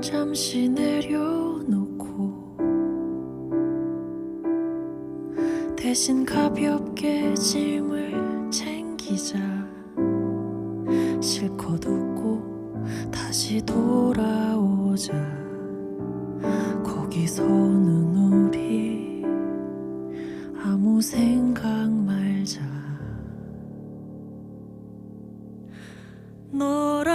잠시 내려놓고 대신 가볍게 짐을 챙기자. 실컷 웃고 다시 돌아오자. 거기서는 우리 아무 생각 말자. 너랑